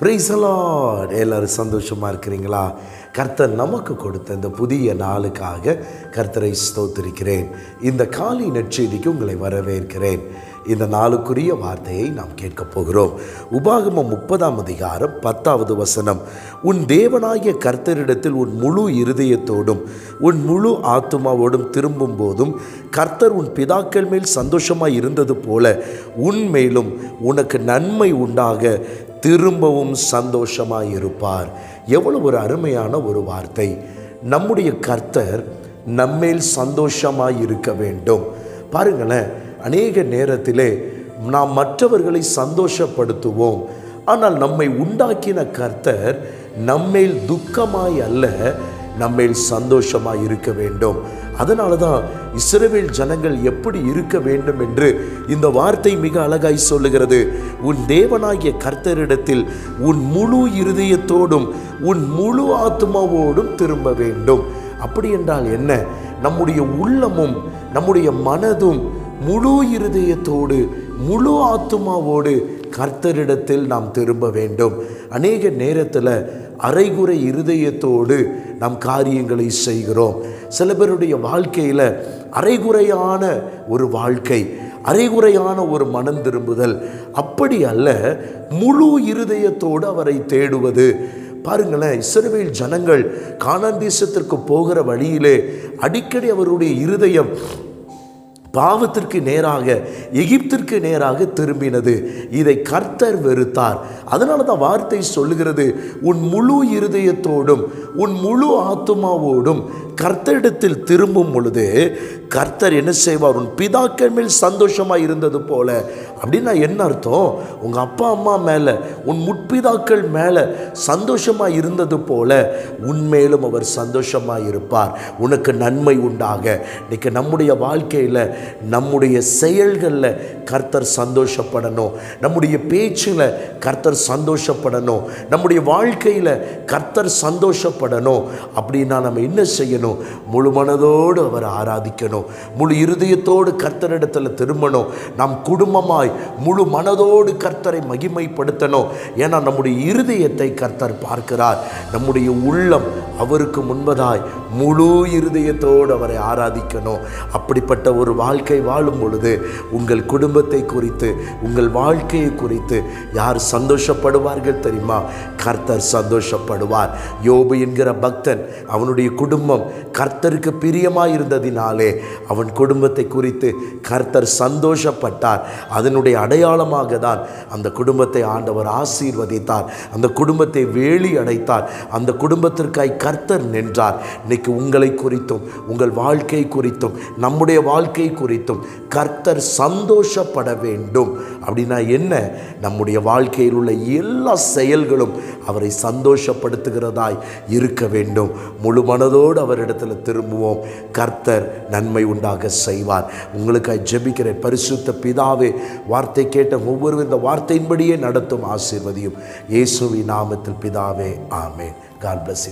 பிரைசலாட் எல்லோரும் சந்தோஷமாக இருக்கிறீங்களா? கர்த்தர் நமக்கு கொடுத்த இந்த புதிய நாளுக்காக கர்த்தரை ஸ்தோத்திருக்கிறேன். இந்த காலை நற்செய்திக்கு உங்களை வரவேற்கிறேன். இந்த நாளுக்குரிய வார்த்தையை நாம் கேட்கப் போகிறோம். உபாகமம் முப்பதாம் அதிகாரம் பத்தாவது வசனம். உன் தேவனாகிய கர்த்தரிடத்தில் உன் முழு இருதயத்தோடும் உன் முழு ஆத்துமாவோடும் திரும்பும் போதும் கர்த்தர் உன் பிதாக்கள் மேல் சந்தோஷமாக இருந்தது போல உன் மேலும் உனக்கு நன்மை உண்டாக திரும்பவும் சந்தோஷமாக இருப்பார் எவ்வளவு ஒரு அருமையான ஒரு வார்த்தை. நம்முடைய கர்த்தர் நம்மேல் சந்தோஷமாய் இருக்க வேண்டும். பாருங்களேன் அநேக நேரத்திலே நாம் மற்றவர்களை சந்தோஷப்படுத்துவோம். ஆனால் நம்மை உண்டாக்கின கர்த்தர் நம்மேல் துக்கமாய் அல்ல நம்மேல் சந்தோஷமாய் இருக்க வேண்டும். அதனால தான் இஸ்ரவேல் ஜனங்கள் எப்படி இருக்க வேண்டும் என்று இந்த வார்த்தை மிக அழகாய் சொல்லுகிறது. உன் தேவனாகிய கர்த்தரிடத்தில் உன் முழு இருதயத்தோடும் உன் முழு ஆத்மாவோடும் திரும்ப வேண்டும். அப்படி என்றால் என்ன? நம்முடைய உள்ளமும் நம்முடைய மனதும் முழு இருதயத்தோடு முழு ஆத்மாவோடு கர்த்தரிடத்தில் நாம் திரும்ப வேண்டும். அநேக நேரத்தில் அரைகுறை இருதயத்தோடு நாம் காரியங்களை செய்கிறோம். சில பேருடைய வாழ்க்கையில் அரைகுறையான ஒரு வாழ்க்கை அரைகுறையான ஒரு மனம் திரும்புதல் அப்படி அல்ல முழு இருதயத்தோடு அவரை தேடுவது. பாருங்களேன் இஸ்ரவேல் ஜனங்கள் கானான் தேசத்திற்கு போகிற வழியிலே அடிக்கடி அவருடைய இருதயம் பாவத்திற்கு நேராக எகிப்திற்கு நேராக திரும்பினது. இதை கர்த்தர் வெறுத்தார். அதனால தான் வார்த்தை சொல்லுகிறது உன் முழு இருதயத்தோடும் உன் முழு ஆத்மாவோடும் கர்த்தரிடத்தில் திரும்பும் பொழுது கர்த்தர் என்ன செய்வார்? உன் பிதாக்கள் மேல் சந்தோஷமாக இருந்தது போல அப்படின்னா என்ன அர்த்தம்? உங்கள் அப்பா அம்மா மேலே உன் முற்பிதாக்கள் மேலே சந்தோஷமாக இருந்தது போல உன்மேலும் அவர் சந்தோஷமாக இருப்பார். உனக்கு நன்மை உண்டாக. இன்றைக்கி நம்முடைய வாழ்க்கையில் நம்முடைய செயல்களில் கர்த்தர் சந்தோஷப்படணும். நம்முடைய பேச்சில் கர்த்தர் சந்தோஷப்படணும். நம்முடைய வாழ்க்கையில் கர்த்தர் சந்தோஷப்படணும். அப்படின்னா நம்ம என்ன செய்யணும்? முழு மனதோடு அவர் ஆராதிக்கணும். முழு இருதயத்தோடு கர்த்தரிடத்தில் திரும்பணும். நாம் குடும்பமாய் முழு மனதோடு கர்த்தரை மகிமைப்படுத்தணும் ஏன்னா நம்முடைய இருதயத்தை கர்த்தர் பார்க்கிறார். நம்முடைய உள்ளம் அவருக்கு முன்பதாய் முழு இருதயத்தோடு அவரை ஆராதிக்கணும். அப்படிப்பட்ட ஒரு வாழ்க்கை வாழும் பொழுது உங்கள் குடும்பத்தை குறித்து உங்கள் வாழ்க்கையை குறித்து யார் சந்தோஷப்படுவார்கள் தெரியுமா? கர்த்தர் சந்தோஷப்படுவார். யோபு என்கிற பக்தன் அவனுடைய குடும்பம் கர்த்தருக்கு பிரியமாக இருந்ததினாலே அவன் குடும்பத்தை குறித்து கர்த்தர் சந்தோஷப்பட்டார். அதனுடைய அடையாளமாக தான் அந்த குடும்பத்தை ஆண்டவர் ஆசீர்வதித்தார். அந்த குடும்பத்தை வேலி அடைத்தார். அந்த குடும்பத்திற்காய் கர்த்தர் நின்றார். இன்னைக்கு உங்களை குறித்தும் உங்கள் வாழ்க்கை குறித்தும் நம்முடைய வாழ்க்கை குறித்தும் கர்த்தர் சந்தோஷப்பட வேண்டும். அப்படின்னா என்ன? நம்முடைய வாழ்க்கையில் உள்ள எல்லா செயல்களும் அவரை சந்தோஷப்படுத்துகிறதாய் இருக்க வேண்டும். முழு மனதோடு அவரிடத்தில் திரும்புவோம். கர்த்தர் நன்மை உண்டாக செய்வார். உங்களுக்காய் ஜெபிக்கிற பரிசுத்த பிதாவே வார்த்தை கேட்ட ஒவ்வொரு இந்த வார்த்தையின்படியே நடத்தும் ஆசீர்வதியும். இயேசுவி நாமத்தில் பிதாவே ஆமேன். God plus